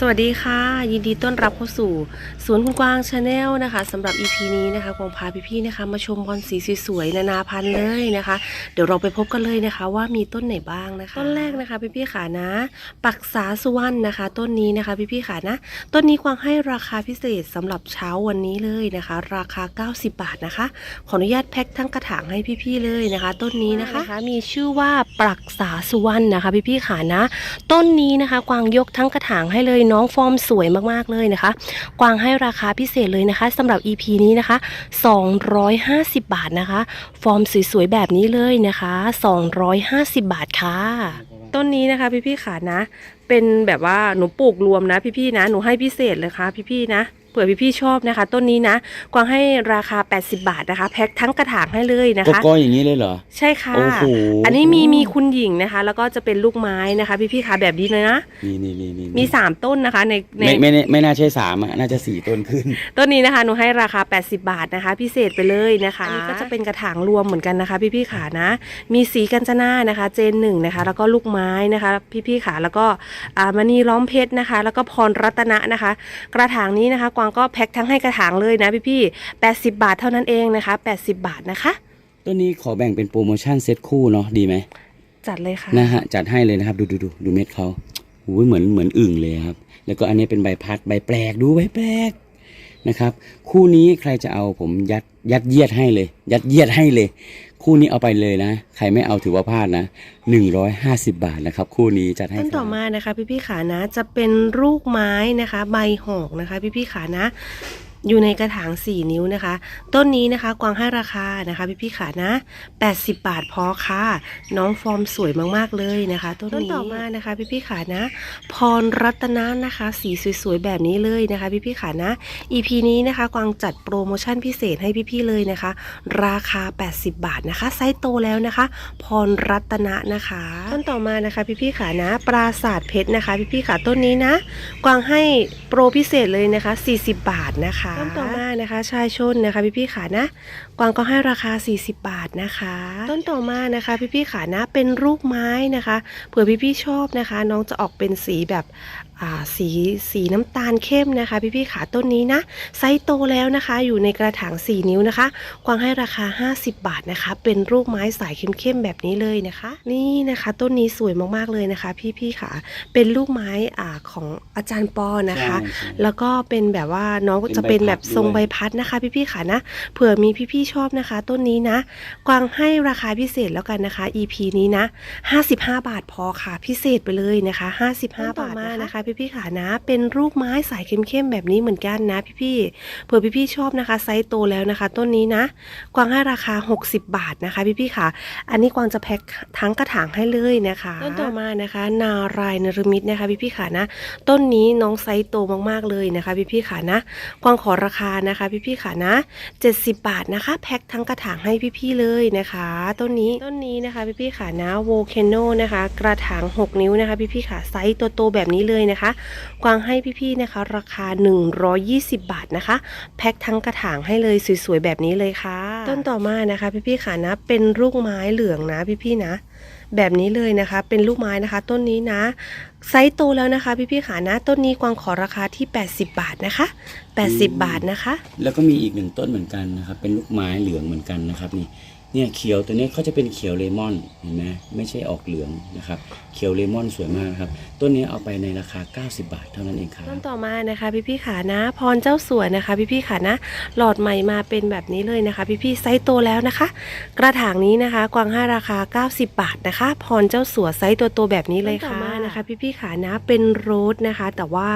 สวัสดีค่ะ ยินดีต้อนรับเข้าสู่สวนคุณกวางชาแนลนะคะสำหรับ EP นี้นะคะกวางพาพี่ๆนะคะ มาชมบอลสีสวยๆนานาพันธุ์เลยนะคะ เดี๋ยวเราไปพบกันเลยนะคะ ว่ามีต้นไหนบ้างนะคะ ต้นแรกนะคะพี่ๆขานะ ปักษาสุวรรณนะคะ ต้นนี้นะคะพี่ๆขานะ ต้นนี้กวางให้ราคาพิเศษสำหรับเช้าวันนี้เลยนะคะ ราคา 90 บาทนะคะ ขออนุญาตแพ็คทั้งกระถางให้พี่ๆเลยนะคะ ต้นนี้นะคะ มีชื่อว่าปักษาสุวรรณนะคะ พี่ๆขานะ ต้นนี้นะคะกวางยกทั้งกระถางให้เลยน้องฟอร์มสวยมากๆเลยนะคะ กวางให้ราคาพิเศษเลยนะคะสำหรับ EP นี้นะคะ 250 บาทนะคะ ฟอร์มสวยๆแบบนี้เลยนะคะ 250 บาทค่ะ ต้นนี้นะคะพี่ๆขานะ เป็นแบบว่าหนูปลูกรวมนะพี่ๆนะ หนูให้พิเศษเลยค่ะพี่ๆนะ เผื่อพี่ๆชอบนะคะ ต้นนี้นะ กวางให้ราคา 80 บาทนะคะ แพ็คทั้งกระถางให้เลยนะโกคะโก้อย่างนี้เลยเหรอ ใช่ค่ะโอ้โหอันนี้มีมีคุณหญิงนะคะ แล้วก็จะเป็นลูกไม้นะคะ พี่ๆคะแบบนี้เลยนะ นี่นี่นี่นี่มี 3 ต้นนะคะในใน ไม่ไม่ไม่ไม่น่าใช่สามอะน่าจะสี่ต้นขึ้น ต้นนี้นะคะหนูให้ราคา 80 บาทนะคะ พิเศษไปเลยนะคะอันนี้ก็จะเป็นกระถางรวมเหมือนกันนะคะพี่ๆขานะ มีสีกัญจนานะคะ เจนหนึ่งนะคะ แล้วก็ลูกไม้นะคะ พี่ๆขาแล้วก็อ่ามณีล้อมเพชรนะคะ แล้วก็พรรัตนะนะคะ กระถางนี้นะคะกวางก็แพ็คทั้งให้กระถางเลยนะพี่ๆ80บาทเท่านั้นเองนะคะ80บาทนะคะต้นนี้ขอแบ่งเป็นโปรโมชั่นเซ็ตคู่เนาะดีไหมจัดเลยค่ะนะฮะจัดให้เลยนะครับ ดูดูดูดูเม็ดเขาโอ้ยเหมือนเหมือนอึ่งเลยครับ แล้วก็อันนี้เป็นใบพัดใบแปลกดูใบแปลก นะครับ คู่นี้ใครจะเอาผมยัดยัดเยียดให้เลย ยัดเยียดให้เลย คู่นี้เอาไปเลยนะ ใครไม่เอาถือว่าพลาดนะ150 บาทนะครับ คู่นี้จัดให้ต้นต่อครับมานะคะ พี่พี่ๆขานะ จะเป็นลูกไม้นะคะ ใบหอกนะคะ พี่พี่ๆขานะ อยู่ในกระถาง 4 นิ้วนะคะ ต้นนี้นะคะ กวางให้ราคานะคะพี่พี่ๆขานะ 80 บาทพอค่ะ น้องฟอร์มสวยมากๆเลยนะคะ ต้นนี้ต้นต่อมานะคะพี่พี่ๆขานะ พรรัตนะนะคะ สีสวยๆแบบนี้เลยนะคะ พี่พี่ๆขานะ EP นี้นะคะ กวางจัดโปรโมชั่นพิเศษให้พี่ๆเลยนะคะ ราคา 80 บาทนะคะ ไซส์โตแล้วนะคะ พรรัตนะนะคะ ต้นต่อมานะคะ พี่ๆขานะ ปราศาสตร์เพชรนะคะ พี่ๆขาต้นนี้นะ กวางให้โปรพิเศษเลยนะคะ 40 บาทนะคะต้นต่อมานะคะ ชายชนนะคะ พี่ๆขานะกวางก็ให้ราคา 40 บาทนะคะ ต้นต่อมานะคะ พี่ๆขานะเป็นลูกไม้นะคะเผื่อพี่ๆชอบนะคะ น้องจะออกเป็นสีแบบอ่าสีสีน้ำตาลเข้มนะคะ พี่ๆขาต้นนี้นะไซส์โตแล้วนะคะ อยู่ในกระถาง 4 นิ้วนะคะ กวางให้ราคา 50 บาทนะคะ เป็นรูปไม้สายเข้มๆแบบนี้เลยนะคะ นี่นะคะ ต้นนี้สวยมากๆเลยนะคะ พี่ๆค่ะเป็นลูกไม้อ่าของอาจารย์ปอนะคะใช่ใช่แล้วก็เป็นแบบว่าน้องเป็นจะเป็นใบพัดแบบทรงด้วยใบพัดนะคะพี่ๆค่ะนะ เผื่อมีพี่ๆชอบนะคะ ต้นนี้นะ กวางให้ราคาพิเศษแล้วกันนะคะ EP นี้นะ 55 บาทพอค่ะ พิเศษไปเลยนะคะ 55 บาทนะคะ พี่ๆค่ะนะ เป็นรูปไม้สายเข้มๆแบบนี้เหมือนกันนะ พี่ๆเผื่อพี่ๆชอบนะคะไซส์โตแล้วนะคะ ต้นนี้นะ กวางให้ราคา 60 บาทนะคะ พี่ๆค่ะ อันนี้กวางจะแพ็คทั้งกระถางให้เลยนะคะต้นต่อมานะคะ นารายณ์นรมิตนะคะ พี่ๆค่ะนะ ต้นนี้น้องไซส์โตมากๆเลยนะคะ พี่ๆค่ะนะ กวางขอราคานะคะพี่ๆค่ะนะ 70 บาทนะคะ แพ็คทั้งกระถางให้พี่ๆเลยนะคะ ต้นนี้ต้นนี้นะคะพี่ๆค่ะนะโวเคโนนะคะ กระถาง 6 นิ้วนะคะ พี่ๆค่ะไซส์โตๆแบบนี้เลยนะคะ กวางให้พี่ๆนะคะ ราคา 120 บาทนะคะ แพ็คทั้งกระถางให้เลยสวยๆแบบนี้เลยค่ะ ต้นต่อมานะคะ พี่ๆค่ะนะเป็นลูกไม้เหลืองนะพี่ๆนะ แบบนี้เลยนะคะ เป็นลูกไม้นะคะ ต้นนี้นะ ไซส์โตแล้วนะคะ พี่ๆขานะ ต้นนี้กวางขอราคาที่ 80 บาทนะคะ 80 บาทนะคะ แล้วก็มีอีกหนึ่งต้นเหมือนกันนะครับ เป็นลูกไม้เหลืองเหมือนกันนะครับนี่ เนี่ยเขียวตัวนี้เขาจะเป็นเขียวเลมอนเห็นไหมไม่ใช่ออกเหลืองนะครับ เขียวเลมอนสวยมากนะครับต้นนี้เอาไปในราคา 90 บาทเท่านั้นเองครับต้นต่อมานะคะพี่ๆขานะ พรเจ้าสวยนะคะ พี่ๆขานะ หลอดใหม่มาเป็นแบบนี้เลยนะคะ พี่ๆไซส์โตแล้วนะคะ กระถางนี้นะคะ กวางให้ราคา 90 บาทนะคะ พรเจ้าสัวไซส์ตัวโตแบบนี้เลยค่ะต่อมา นะคะ พี่ๆขานะเป็นโรสนะคะ แต่ว่า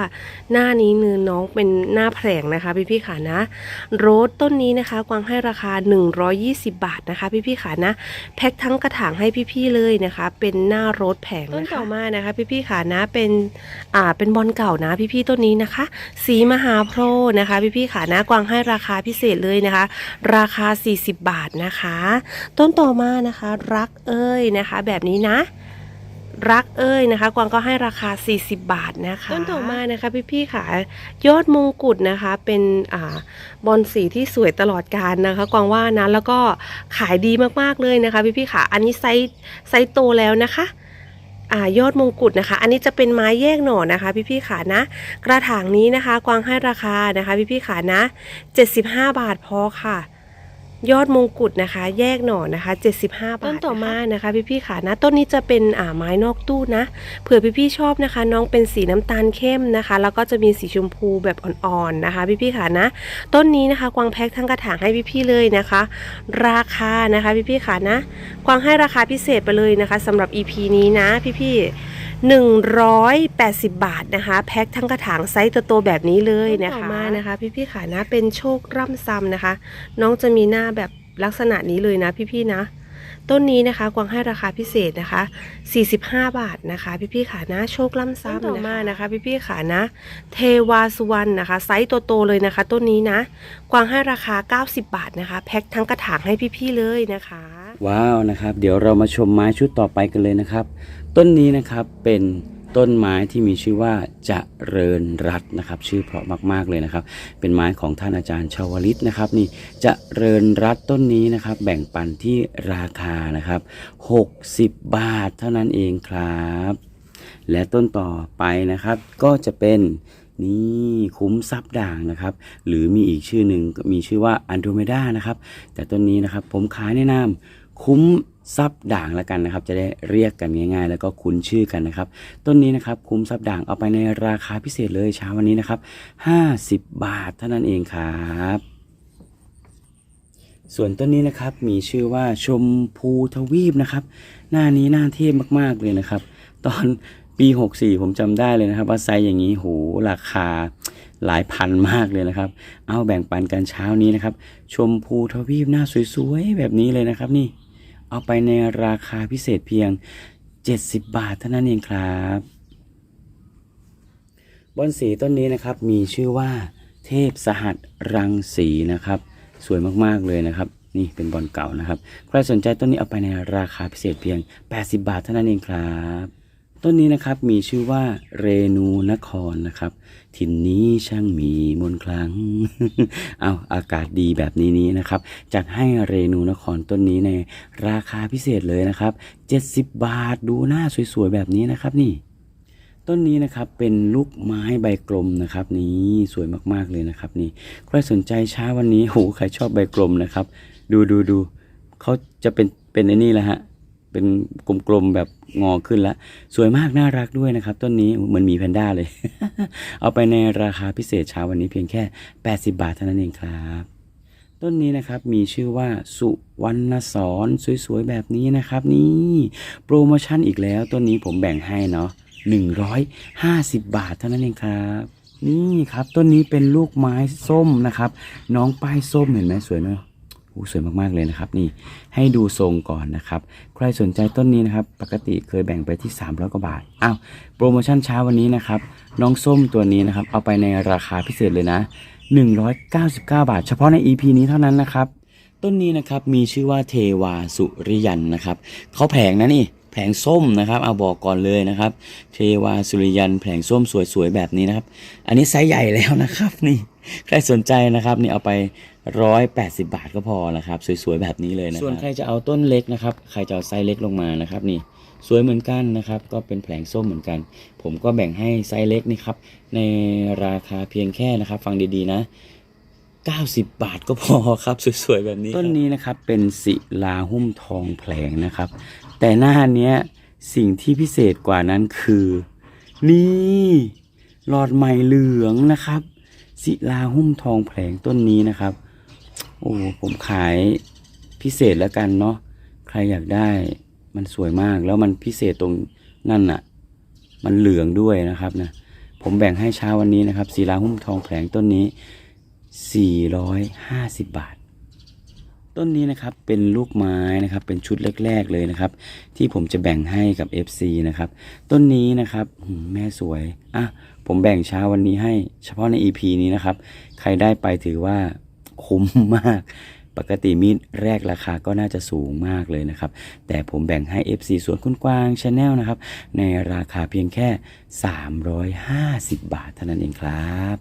หน้านี้เนื้อน้องเป็นหน้าแผลงนะคะ พี่ๆขานะ โรสต้นนี้นะคะ กวางให้ราคา 120 บาทนะคะ พี่ๆขานะ แพ็คทั้งกระถางให้พี่ๆเลยนะคะ เป็นหน้าโรสแผงต้นต่อมานะคะ พี่ๆขานะเป็นอ่าเป็นบอลเก่านะ พี่ๆต้นนี้นะคะ สีมหาโพธิ์นะคะ พี่ๆขานะกวางให้ราคาพิเศษเลยนะคะ ราคา 40 บาทนะคะ ต้นต่อมานะคะ รักเอ้ยนะคะ แบบนี้นะ รักเอ้ยนะคะ กวางก็ให้ราคา 40 บาทนะคะต้นต่อมานะคะ พี่ๆค่ะ ยอดมงกุฎนะคะ เป็นอ่าบอลสีที่สวยตลอดการนะคะ กวางว่านะแล้วก็ขายดีมากๆเลยนะคะ พี่ๆค่ะ อันนี้ไซส์ไซส์โตแล้วนะคะอ่ายอดมงกุฎนะคะ อันนี้จะเป็นไม้แยกหน่อนะคะ พี่ๆขานะ กระถางนี้นะคะ กวางให้ราคานะคะ พี่ๆขานะ 75 บาทพอค่ะ ยอดมงกุฎนะคะ แยกหน่อนะคะ 75 บาทต้นต่อมานะคะพี่ๆขานะต้นนี้จะเป็นอ่าไม้นอกตู้นะเผื่อพี่ๆชอบนะคะ น้องเป็นสีน้ำตาลเข้มนะคะ แล้วก็จะมีสีชมพูแบบอ่อนๆนะคะ พี่ๆขานะ ต้นนี้นะคะกวางแพ็คทั้งกระถางให้พี่ๆเลยนะคะ ราคานะคะพี่ๆขานะ กวางให้ราคาพิเศษไปเลยนะคะสำหรับ EP นี้นะพี่ๆ 180 บาทนะคะ แพ็คทั้งกระถางไซส์โตๆแบบนี้เลยนะคะมานะคะ พี่ๆขานะเป็นโชคร่ำซ้ำนะคะ น้องจะมีหน้าแบบลักษณะนี้เลยนะพี่ๆนะต้นนี้นะคะกวางให้ราคาพิเศษนะคะ 45 บาทนะคะ พี่ๆขานะโชคล่ำซ้ำต่อมานะคะ พี่ๆขานะ เทวาสุวรรณนะคะ ไซส์โตๆเลยนะคะ ต้นนี้นะ กวางให้ราคา 90 บาทนะคะ แพ็คทั้งกระถางให้พี่ๆเลยนะคะ ว้าวนะครับ เดี๋ยวเรามาชมไม้ชุดต่อไปกันเลยนะครับ ต้นนี้นะครับเป็นต้นไม้ที่มีชื่อว่าจะเริญรัตนะครับ ชื่อเพราะมาก ๆ เลยนะครับ เป็นไม้ของท่านอาจารย์ชาวลิตนะครับ นี่จะเริญรัตต้นนี้นะครับ แบ่งปันที่ราคานะครับ 60 บาทเท่านั้นเองครับ และต้นต่อไปนะครับ ก็จะเป็นนี่คุ้มทรัพย์ด่างนะครับ หรือมีอีกชื่อหนึ่งก็มีชื่อว่าอันโดเมดานะครับ แต่ต้นนี้นะครับผมขายในะนา คุ้มทรัพย์ด่างแล้วกันนะครับ จะได้เรียกกันง่าย ๆ แล้วก็คุ้นชื่อกันนะครับ ต้นนี้นะครับคุ้มทรัพย์ด่างเอาไปในราคาพิเศษเลยเช้าวันนี้นะครับ 50 บาทเท่านั้นเองครับส่วนต้นนี้นะครับมีชื่อว่าชมพูทวีปนะครับ หน้านี้หน่าเทียบมากๆเลยนะครับ ตอนปี 64 ผมจำได้เลยนะครับ ว่าไซอย่างนี้โหราคาหลายพันมากเลยนะครับ เอาแบ่งปันกันเช้านี้นะครับ ชมพูทวีปหน้าสวยๆ แบบนี้เลยนะครับนี่ เอาไปในราคาพิเศษเพียง 70 บาทเท่านั้นเองครับ บอนสีต้นนี้นะครับมีชื่อว่าเทพสหัสรังสีนะครับ สวยมากๆเลยนะครับ นี่เป็นบอลเก่านะครับ ใครสนใจต้นนี้เอาไปในราคาพิเศษเพียง 80 บาทเท่านั้นเองครับ ต้นนี้นะครับมีชื่อว่าเรนูนครนะครับ ถิ่นนี้ช่างมีมนคลังเอาอากาศดีแบบนี้นี้นะครับจัดให้เรนูนครต้นนี้ในราคาพิเศษเลยนะครับ 70 บาทดูหน้าสวยๆแบบนี้นะครับนี่ ต้นนี้นะครับเป็นลูกไม้ใบกลมนะครับ นี่สวยมากๆเลยนะครับ นี่ใครสนใจเช้าวันนี้โหใครชอบใบกลมนะครับ ดูดูดูเขาจะเป็นเป็นไอ้นี่แหละฮะ เป็นกลมๆแบบงอขึ้นแล้ว สวยมากน่ารักด้วยนะครับ ต้นนี้เหมือนมีแพนด้าเลย เอาไปในราคาพิเศษเช้าวันนี้เพียงแค่ 80 บาทเท่านั้นเองครับต้นนี้นะครับมีชื่อว่าสุวรรณสอนสวยๆแบบนี้นะครับ นี่โปรโมชั่นอีกแล้วต้นนี้ผมแบ่งให้เนาะ150 บาทเท่านั้นเองครับ นี่ครับต้นนี้เป็นลูกไม้ส้มนะครับ น้องป้ายส้มเห็นไหมสวยไหม อ้สวยมากๆเลยนะครับนี่ให้ดูทรงก่อนนะครับ ใครสนใจต้นนี้นะครับ ปกติเคยแบ่งไปที่ 300กว่าบาทอ้าวโปรโมชั่นเช้าวันนี้นะครับ น้องส้มตัวนี้นะครับ เอาไปในราคาพิเศษเลยนะ 199 บาท เฉพาะใน EP นี้เท่านั้นนะครับ ต้นนี้นะครับมีชื่อว่าเทวาสุริยันนะครับเขาแผงนะนี่แผงส้มนะครับเอาบอกก่อนเลยนะครับ เทวาสุริยันแผงส้มสวยๆแบบนี้นะครับ อันนี้ไซส์ใหญ่แล้วนะครับนี่ใครสนใจนะครับนี่เอาไป 180 บาทก็พอนะครับ สวยๆแบบนี้เลยนะครับส่วนใครจะเอาต้นเล็กนะครับ ใครจะเอาไซส์เล็กลงมานะครับนี่สวยเหมือนกันนะครับ ก็เป็นแผงส้มเหมือนกัน ผมก็แบ่งให้ไซส์เล็กนี่ครับ ในราคาเพียงแค่นะครับ ฟังดีๆนะ 90 บาทก็พอครับ สวยๆแบบนี้ ต้นนี้นะครับเป็นศิลาหุ้มทองแผลงนะครับ แต่หน้าเนี้ยสิ่งที่พิเศษกว่านั้นคือ นี่หลอดใหม่เหลืองนะครับศิลาหุ้มทองแผลงต้นนี้นะครับ โอ้ผมขายพิเศษแล้วกันเนาะใครอยากได้มันสวยมากแล้วมันพิเศษตรงนั่นน่ะมันเหลืองด้วยนะครับนะผมแบ่งให้เช้าวันนี้นะครับศิลาหุ้มทองแผลงต้นนี้ 450 บาท ต้นนี้นะครับเป็นลูกไม้นะครับเป็นชุดแรก ๆเลยนะครับ ที่ผมจะแบ่งให้กับ FC นะครับต้นนี้นะครับแม่สวยอะผมแบ่งเช้าวันนี้ให้เฉพาะใน EP นี้นะครับ ใครได้ไปถือว่า คุ้มมาก ปกติมีดแรกราคาก็น่าจะสูงมากเลยนะครับ แต่ผมแบ่งให้ FC สวนคุณกวางชาแนลนะครับ ในราคาเพียงแค่ 350 บาทเท่านั้นเองครับ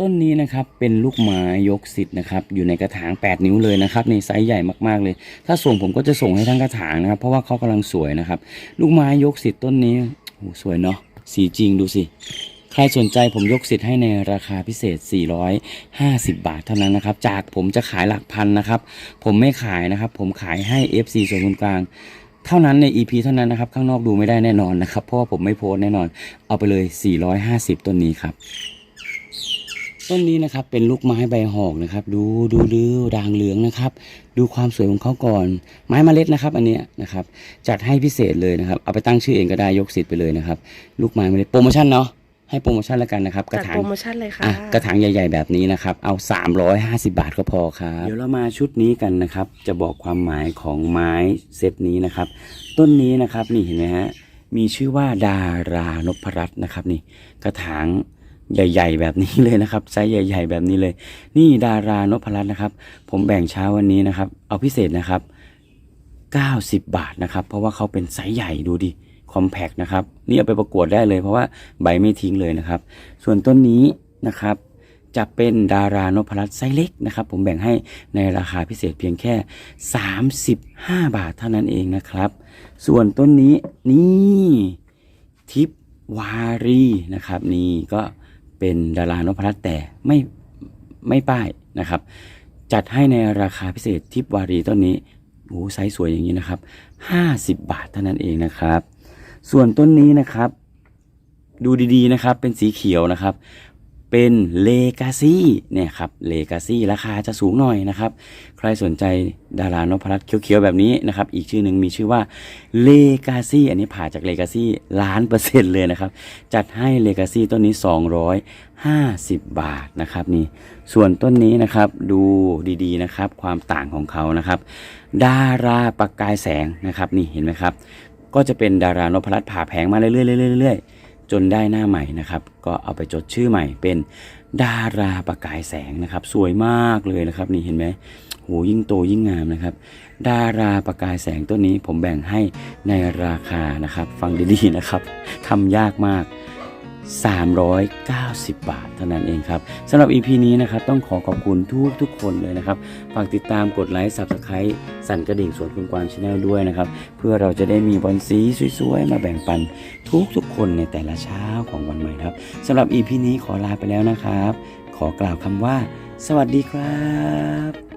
ต้นนี้นะครับเป็นลูกไม้ยกสิทธิ์นะครับอยู่ในกระถาง 8 นิ้วเลยนะครับในไซส์ใหญ่มากๆเลย ถ้าส่งผมก็จะส่งให้ทั้งกระถางนะครับ เพราะว่าเขากำลังสวยนะครับ ลูกไม้ยกสิทธิ์ต้นนี้โอ้สวยเนาะสีจริงดูสิ ใครสนใจผมยกสิทธิ์ให้ในราคาพิเศษ 450 บาทเท่านั้นนะครับ จากผมจะขายหลักพันนะครับ ผมไม่ขายนะครับ ผมขายให้ FC ส่วนคนกลาง เท่านั้นใน EP เท่านั้นนะครับ ข้างนอกดูไม่ได้แน่นอนนะครับ เพราะว่าผมไม่โพสแน่นอน เอาไปเลย 450 ต้นนี้ครับต้นนี้นะครับเป็นลูกไม้ใบหอกนะครับ ดูดูดูด่างเหลืองนะครับ ดูความสวยของเขาก่อน ไม้เมล็ดนะครับ อันเนี้ยนะครับ จัดให้พิเศษเลยนะครับ เอาไปตั้งชื่อเองก็ได้ยกสิทธิ์ไปเลยนะครับ ลูกไม้เมล็ดโปรโมชั่นเนาะ ให้โปรโมชั่นแล้วกันนะครับกจัระดถางโปรโมชั่นเลยค่ะ อะกระถางใหญ่ ๆ แบบนี้นะครับ เอา 350 บาทก็พอครับเดี๋ยวเรามาชุดนี้กันนะครับ จะบอกความหมายของไม้เซตนี้นะครับ ต้นนี้นะครับนี่เห็นไหมฮะมีชื่อว่าดารานพรัตน์นะครับนี่กระถางใหญ่ ๆ แบบนี้เลยนะครับไซส์ใหญ่ ๆ แบบนี้เลย นี่ดารานพรัตน์นะครับ ผมแบ่งเช้าวันนี้นะครับ เอาพิเศษนะครับ 90 บาทนะครับ เพราะว่าเขาเป็นไซส์ใหญ่ดูดิ คอมแพกนะครับนี่เอาไปประกวดได้เลย เพราะว่าใบไม่ทิ้งเลยนะครับ ส่วนต้นนี้นะครับจะเป็นดารานพรัตน์ไซเล็กนะครับ ผมแบ่งให้ในราคาพิเศษเพียงแค่ 35 บาทเท่านั้นเองนะครับ ส่วนต้นนี้นี่ทิปวารีนะครับ นี่ก็เป็นดารานพรัตน์แต่ไม่ไม่ป้ายนะครับ จัดให้ในราคาพิเศษทิปวารีต้นนี้โอ้ไซส์สวยอย่างนี้นะครับ 50 บาทเท่านั้นเองนะครับ ส่วนต้นนี้นะครับ ดูดีๆนะครับ เป็นสีเขียวนะครับ เป็นเลกาซี่เนี่ยครับเลกาซี่ราคาจะสูงหน่อยนะครับ ใครสนใจดารานพรัตน์เขียวๆแบบนี้นะครับ อีกชื่อหนึ่งมีชื่อว่าเลกาซี่อันนี้ผ่าจากเลกาซี่ล้านเปอร์เซ็นต์เลยนะครับ จัดให้เลกาซี่ต้นนี้ 250 บาทนะครับนี่ ส่วนต้นนี้นะครับดูดีๆนะครับ ความต่างของเขานะครับ ดาราประกายแสงนะครับ นี่เห็นไหมครับ ก็จะเป็นดารานพรัตน์ผ่าแผงมาเรื่อยๆเรื่อยๆจนได้หน้าใหม่นะครับ ก็เอาไปจดชื่อใหม่เป็นดาราประกายแสงนะครับ สวยมากเลยนะครับ นี่เห็นไหมโหยิ่งโตยิ่งงามนะครับ ดาราประกายแสงต้นนี้ผมแบ่งให้ในราคานะครับ ฟังดีๆนะครับทำยากมาก 390 บาทเท่านั้นเองครับสำหรับ EP นี้นะครับต้องขอขอบคุณทุกทุกคนเลยนะครับฝากติดตามกดไลค์ Subscribe สั่นกระดิ่งสวนคุณกวางชาแนลด้วยนะครับ เพื่อเราจะได้มีบอลสีสวยๆ มาแบ่งปันทุกทุกคนในแต่ละเช้าของวันใหม่ครับสำหรับ EP นี้ขอลาไปแล้วนะครับ ขอกล่าวคำว่า สวัสดีครับ